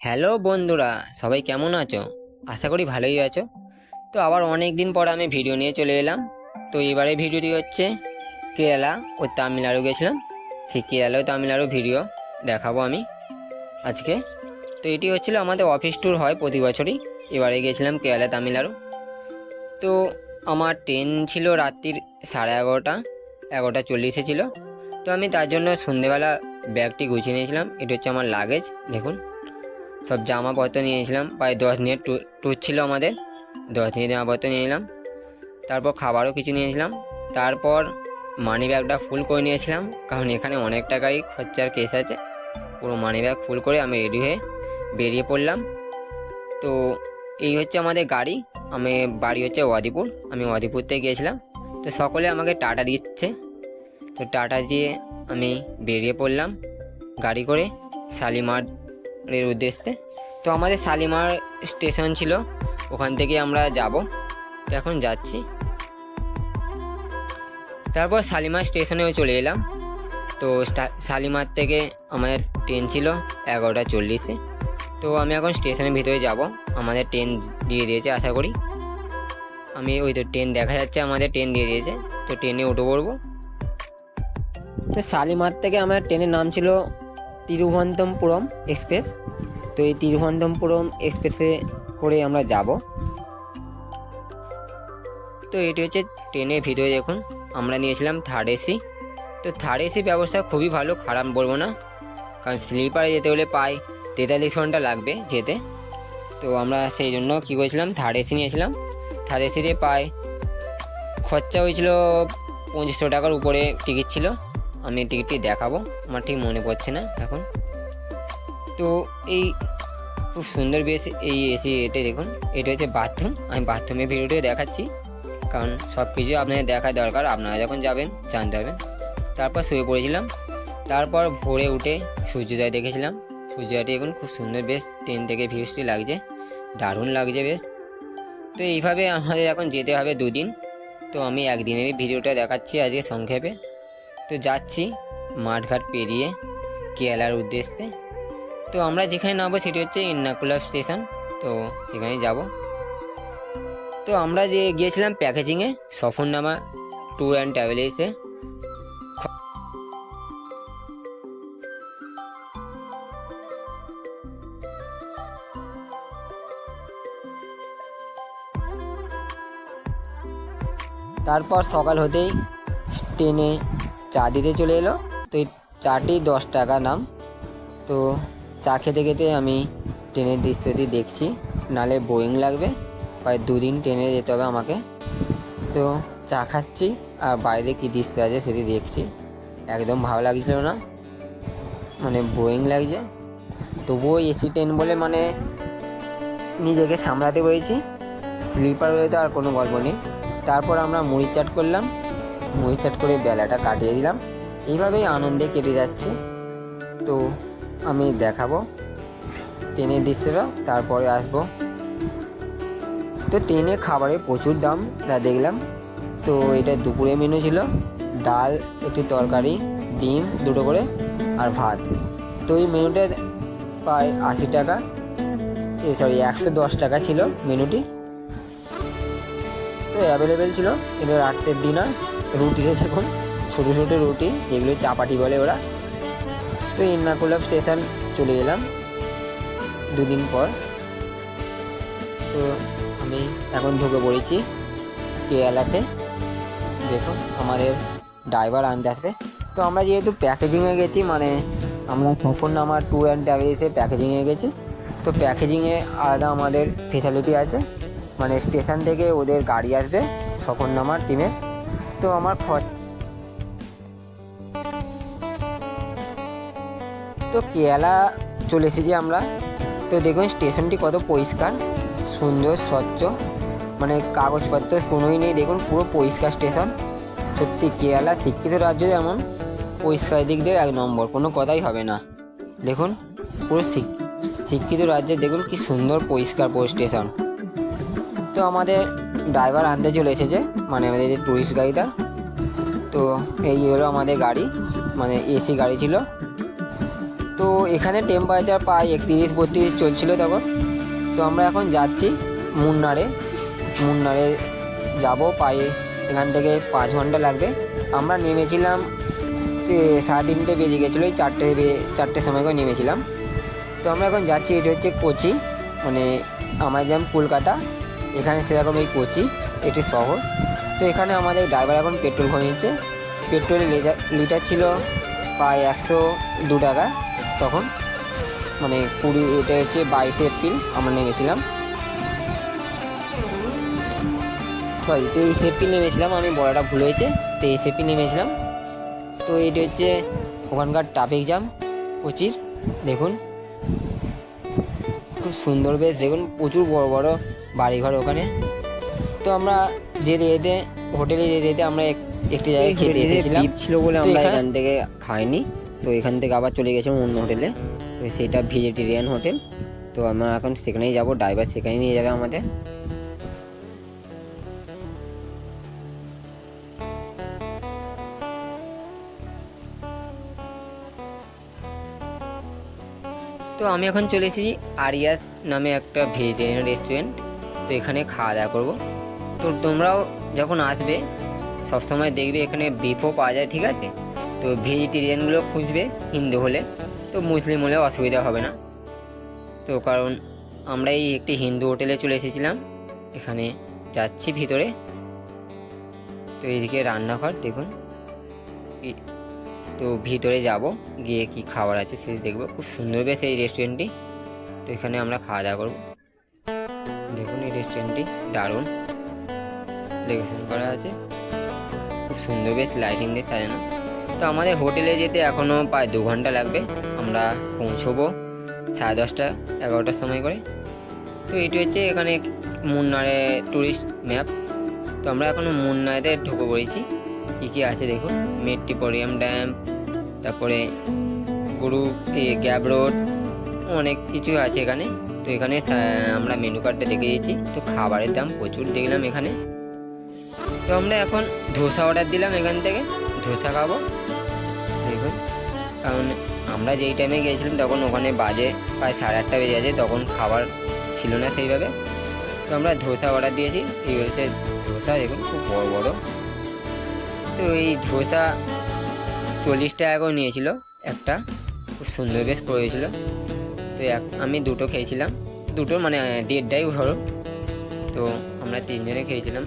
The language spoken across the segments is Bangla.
হ্যালো বন্ধুরা, সবাই কেমন আছো? আশা করি ভালোই আছো। তো আবার অনেক দিন পর আমি ভিডিও নিয়ে চলে এলাম। তো এবারে ভিডিওটি হচ্ছে কেরালা ও তামিলনাড়ু গেছিলাম। সেই কেরালা ও তামিলনাড়ু ভিডিও দেখাবো আমি আজকে। তো এটি হচ্ছিল আমাদের অফিস ট্যুর হয় প্রতি বছরই। এবারে গেছিলাম কেরালা, তামিলনাড়ু। তো আমার ট্রেন ছিল রাত্রির সাড়ে এগারোটা এগারোটা চল্লিশে ছিল। তো আমি তার জন্য সন্ধেবেলা ব্যাগটি গুছিয়ে নিয়েছিলাম। এটা হচ্ছে আমার লাগেজ, দেখুন। সব জামাপত্র নিয়েছিলাম প্রায় দশ দিনের ট্যুর ছিল আমাদের। দশ দিনের জামাপত্র নিয়ে নিলাম তারপর খাবারও কিছু নিয়েছিলাম তারপর মানি ব্যাগটা ফুল করে নিয়েছিলাম কারণ এখানে অনেক টাকাই খরচার কেস আছে। পুরো মানি ব্যাগ ফুল করে আমি রেডি হয়ে বেরিয়ে পড়লাম। তো এই হচ্ছে আমাদের গাড়ি। আমি বাড়ি হচ্ছে ওয়াদিপুর আমি ওয়াদিপুর থেকে গিয়েছিলাম। তো সকলে আমাকে টাটা দিচ্ছে। তো টাটা দিয়ে আমি বেরিয়ে পড়লাম গাড়ি করে শালিমারের উদ্দেশ্যে। তো আমাদের শালিমার স্টেশন ছিল, ওখান থেকে আমরা যাব। তো এখন যাচ্ছি। তারপর শালিমার স্টেশনেও চলে এলাম। তো শালিমার থেকে আমাদের ট্রেন ছিল এগারোটা চল্লিশে। তো আমি এখন স্টেশনের ভিতরে যাব। আমাদের ট্রেন দিয়ে দিয়েছে, আশা করি। আমি ওই তো ট্রেন দেখা যাচ্ছে, আমাদের ট্রেন দিয়ে দিয়েছে। তো ট্রেনে উঠে পড়ব। তো শালিমার থেকে আমার ট্রেনের নাম ছিল তিরুভন্তমপুরম এক্সপ্রেস। তো এই তিরুভন্তমপুরম এক্সপ্রেসে করে আমরা যাব। তো এটি হচ্ছে ট্রেনের ভিতরে দেখুন, আমরা নিয়েছিলাম থার্ড এসি তো থার্ড এসি ব্যবস্থা খুবই ভালো, খারাপ বলব না। কারণ স্লিপারে যেতে হলে প্রায় তেতাল্লিশ ঘণ্টা লাগবে যেতে। তো আমরা সেই জন্য কী করেছিলাম থার্ড এসি নিয়েছিলাম। থার্ড এসিতে প্রায় খরচা হয়েছিল পঁচিশশো টাকার উপরে টিকিট ছিল। আমি টিকিটটি দেখাবো, আমার ঠিক মনে পড়ছে না এখন। তো এই খুব সুন্দর বেশ এই এসি এটা দেখুন, এটা হচ্ছে বাথরুম। আমি বাথরুমের ভিডিওটিও দেখাচ্ছি, কারণ সব কিছু আপনাদের দেখা দরকার, আপনারা যখন যাবেন, জানতে পারবেন। তারপর শুয়ে পড়েছিলাম, তারপর ভোরে উঠে সূর্যোদয় দেখেছিলাম। সূর্যোদয়টি এখন খুব সুন্দর বেশ ট্রেন থেকে ভিউসটি লাগছে, দারুণ লাগছে বেশ। তো এইভাবে আমাদের এখন যেতে হবে দুদিন। তো আমি একদিনেরই ভিডিওটা দেখাচ্ছি আজকে সংক্ষেপে। তো যাচ্ছি, মাঠঘাট পেরিয়ে কেরালার উদ্দেশ্যে। তো আমরা যেখানে নামবো সেটি হচ্ছে ইন্নাকুলা স্টেশন, তো সেখানে যাব। তো আমরা যে গিয়েছিলাম প্যাকেজিংয়ে, সফরনামা ট্যুর অ্যান্ড ট্রাভেলসে। তারপর সকাল হতেই ট্রেনে চা দিতে চলে এলো। তো এই চাটি দশ টাকা নাম তো চা খেতে খেতে আমি ট্রেনের দৃশ্যটি দেখছি। নালে বোয়িং লাগবে। প্রায় দুদিন ট্রেনে যেতে হবে আমাকে। তো চা খাচ্ছি। আর বাইরে কী দৃশ্য আছে সেটি দেখছি। একদম ভালো লাগছিল না। মানে বোয়িং লাগছে। তবুও এসি ট্রেন বলে মানে নিজেকে সামলাতে পেরেছি। স্লিপার হলে তো আর কোনো গল্প নেই। তারপর আমরা মুড়ি চাট করলাম। মুড়ি চাট করে বেলাটা কাটিয়ে দিলাম। এইভাবেই আনন্দে কেটে যাচ্ছে। তো আমি দেখাবো। ট্রেনের দৃশ্যটা তারপরে আসব। তো ট্রেনে খাবারে প্রচুর দাম যা দেখলাম। তো এটা দুপুরে মেনু ছিল। ডাল, একটি তরকারি, ডিম, দুটো করে, আর ভাত। তো এই মেনুটা প্রায় আশি টাকা। সরি একশো দশ টাকা ছিল মেনুটি তো অ্যাভেলেবেল ছিল। এটা রাত্রের ডিনার রুটিতে দেখুন ছোটো ছোটো রুটি, যেগুলো চাপাটি বলে ওরা। তো এন্নাকুলাম স্টেশন চলে এলাম দুদিন পর। তো আমি এখন ঢুকে পড়েছি কেরালাতে। দেখুন, আমাদের ড্রাইভার আনতে আসবে। তো আমরা যেহেতু প্যাকেজিংয়ে গেছি মানে আমরা সফরনামা ট্যুর অ্যান্ড ট্রাভেলসে প্যাকেজিংয়ে গেছি। তো প্যাকেজিংয়ে আলাদা আমাদের ফেসিলিটি আছে। মানে স্টেশন থেকে ওদের গাড়ি আসবে সফরনামার টিমের তো আমার খরচ তো কেরালা চলে এসেছি আমরা। তো দেখুন, স্টেশনটি কত পরিষ্কার, সুন্দর, স্বচ্ছ। মানে কাগজপত্র কোনোই নেই, দেখুন, পুরো পরিষ্কার স্টেশন। সত্যি, কেরালা শিক্ষিত রাজ্য যেমন, পরিষ্কার দিক দিয়ে এক নম্বর, কোনো কথাই হবে না। দেখুন, পুরো শিক- শিক্ষিত রাজ্যে দেখুন, কি সুন্দর পরিষ্কার পুরো স্টেশন। তো আমাদের ড্রাইভার আনতে চলে এসেছে মানে আমাদের যে টুরিস্ট গাড়িটা। তো এই হলো আমাদের গাড়ি মানে এসি গাড়ি ছিল। তো এখানে টেম্পারেচার প্রায় একত্রিশ, বত্রিশ চলছিল তখন। তো আমরা এখন যাচ্ছি মুন্নারে। মুন্নারে যাব, প্রায় এখান থেকে পাঁচ ঘণ্টা লাগবে। আমরা নেমেছিলাম সাড়ে তিনটে বেজে গেছিল ওই চারটে চারটের সময় করে নেমেছিলাম। তো আমরা এখন যাচ্ছি, এটা হচ্ছে কোচি মানে আমার যেমন কলকাতা। এখানে সেরকম এই কোচি, এটি শহর। তো এখানে আমাদের ড্রাইভার এখন পেট্রোল নিচ্ছে। পেট্রোলের লিটার ছিল প্রায় একশো দু টাকা তখন। মানে কুড়ি, এটা হচ্ছে বাইশে এপ্রিল আমরা নেমেছিলাম। সরি তেইশে এপ্রিল নেমেছিলাম, আমি বড়টা ভুল হয়েছে। তেইশে এপ্রিল নেমেছিলাম। তো এটা হচ্ছে ওখানকার ট্রাফিক জ্যাম প্রচুর দেখুন, খুব সুন্দর বেশ। দেখুন, প্রচুর বড় বড় বাড়িঘর ওখানে। তো আমরা যেতে যেতে হোটেলে যেতে যেতে আমরা এক- একটি জায়গায় খেতে এসেছিলাম। ছিল বলে আমরা এখান থেকে খাইনি। তো এখান থেকে আবার চলে গেছিলাম অন্য হোটেলে। তো সেটা ভেজিটেরিয়ান হোটেল। তো আমরা এখন সেখানেই যাব ড্রাইভার সেখানেই নিয়ে যাবে আমাদের। তো আমি এখন চলেছি আরিয়াস নামে একটা ভেজিটেরিয়ান রেস্টুরেন্ট তো এখানে খাওয়া দাওয়া করব। তো তোমরাও যখন আসবে সবসময় দেখবে এখানে বিফও পাওয়া যায়, ঠিক আছে? তো ভেজিটেরিয়ানগুলো খুঁজবে হিন্দু হলে। তো মুসলিম হলে অসুবিধা হবে না। তো কারণ আমরা এই একটি হিন্দু হোটেলে চলে এসেছিলাম। এখানে যাচ্ছি ভিতরে। তো এইদিকে রান্নাঘর, দেখুন। তো ভিতরে যাব, গিয়ে কি খাবার আছে সে দেখব। খুব সুন্দর বেশ এই রেস্টুরেন্টটি তো এখানে আমরা খাওয়া দাওয়া করব। রেস্টুরেন্টটি দারুণ। ডেকোরেশন করা আছে। খুব সুন্দর বেশ লাইটিং দিয়ে সাজানো। তো আমাদের হোটেলে যেতে এখনও প্রায় দু ঘণ্টা লাগবে। আমরা পৌঁছবো সাড়ে দশটা, এগারোটার সময় করে। তো এটি হচ্ছে এখানে মুন্নারে ট্যুরিস্ট ম্যাপ তো আমরা এখনও মুন্নারে ঢুকে পড়েছি। কী কী আছে দেখুন? মেট্রিপোরিয়াম ড্যাম, তারপরে গুরু গ্যাব রোড, অনেক কিছু আছে এখানে। এখানে আমরা মেনু কার্ডটা দেখে দিয়েছি। তো খাবারের দাম প্রচুর দেখলাম এখানে। তো আমরা এখন ধোসা অর্ডার দিলাম এখান থেকে। ধোসা খাব। দেখুন। কারণ আমরা যেই টাইমে গিয়েছিলাম, তখন ওখানে বাজে প্রায় সাড়ে আটটা বেজে আছে তখন খাবার ছিল না সেইভাবে। তো আমরা ধোসা অর্ডার দিয়েছি। এই হচ্ছে ধোসা, দেখুন, খুব বড় বড়। তো এই ধোসা চল্লিশ টাকা করে নিয়েছিল একটা। খুব সুন্দর বেশ করেছিল। তো এক আমি দুটো খেয়েছিলাম। দুটো মানে দেড়টাই ধরো। তো আমরা তিনজনে খেয়েছিলাম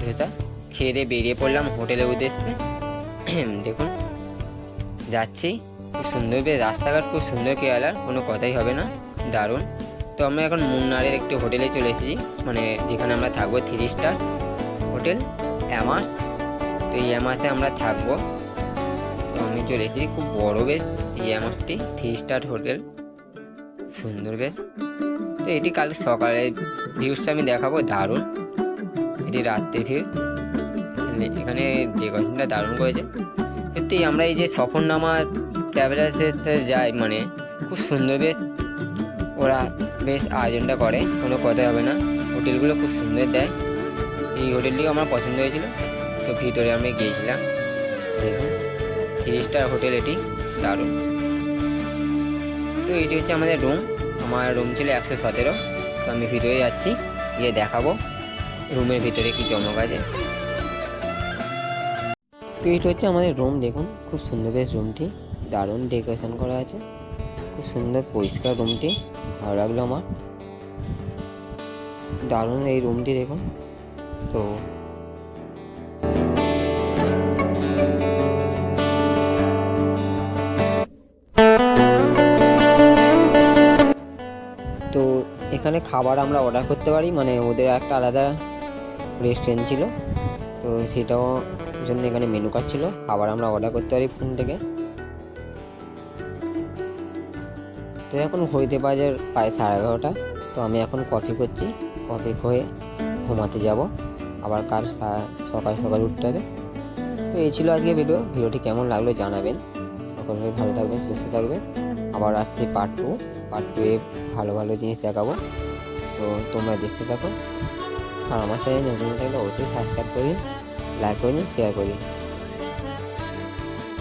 ধোসা। খেয়ে দিয়ে বেরিয়ে পড়লাম হোটেলের উদ্দেশ্যে। দেখুন। যাচ্ছি। খুব সুন্দর বেশ রাস্তাঘাট, খুব সুন্দর কেরালার, কোনো কথাই হবে না। দারুণ। তো আমরা এখন মুন্নারের একটি হোটেলে চলে এসেছি। মানে যেখানে আমরা থাকব থ্রি স্টার হোটেল। অ্যামাস তো এই অ্যামাসে আমরা থাকব। তো আমি চলে এসেছি। খুব বড় বেশ এই অ্যামাসটি থ্রি স্টার হোটেল। সুন্দর বেশ। তো এটি কাল সকালে ভিউজটা আমি দেখাবো, দারুণ। এটি রাত্রে ভিউজ এখানে ডেকোরেশনটা দারুণ করেছে। সত্যি আমরা এই যে সফরনামা ট্রাভেলার্সে যাই মানে খুব সুন্দর বেশ। ওরা বেশ আয়োজনটা করে, কোনো কথা হবে না। হোটেলগুলো খুব সুন্দর দেয়। এই হোটেলটিও আমার পছন্দ হয়েছিল। তো ভিতরে আমরা গিয়েছিলাম। দেখুন থ্রি স্টার হোটেল এটি, দারুণ। তো এটি হচ্ছে আমাদের রুম আমার রুম ছিল একশো সতেরো। তো আমি ভিতরে যাচ্ছি, গিয়ে দেখাবো রুমের ভিতরে কি চমক আছে। তো এটা হচ্ছে আমাদের রুম দেখুন। খুব সুন্দর বেশ রুমটি দারুণ ডেকোরেশন করা আছে। খুব সুন্দর পরিষ্কার রুমটি ভালো লাগল আমার। দারুণ এই রুমটি দেখুন। তো তো এখানে খাবার আমরা অর্ডার করতে পারি মানে ওদের একটা আলাদা রেস্টুরেন্ট ছিল, তো সেটাও জন্য এখানে মেনু কার্ড ছিল, খাবার আমরা অর্ডার করতে পারি ফোন থেকে। তো এখন ঘড়িতে বাজে প্রায় সাড়ে এগারোটা, তো আমি এখন কফি করছি কফি খেয়ে ঘুমাতে যাব, আবার কাল সকাল সকাল উঠতে হবে। তো এই ছিল আজকে ভিডিও ভিডিওটি কেমন লাগল জানাবেন। সকলে ভালো থাকবেন, সুস্থ থাকবেন। আবার আসছে পার্ট টু পার্ট টু ভালো ভালো জিনিস দেখাবো। তো তোমরা দেখতে থাকো। আর আমার সাথে নতুন থাকলে অবশ্যই সাবস্ক্রাইব করি লাইক করে শেয়ার করে।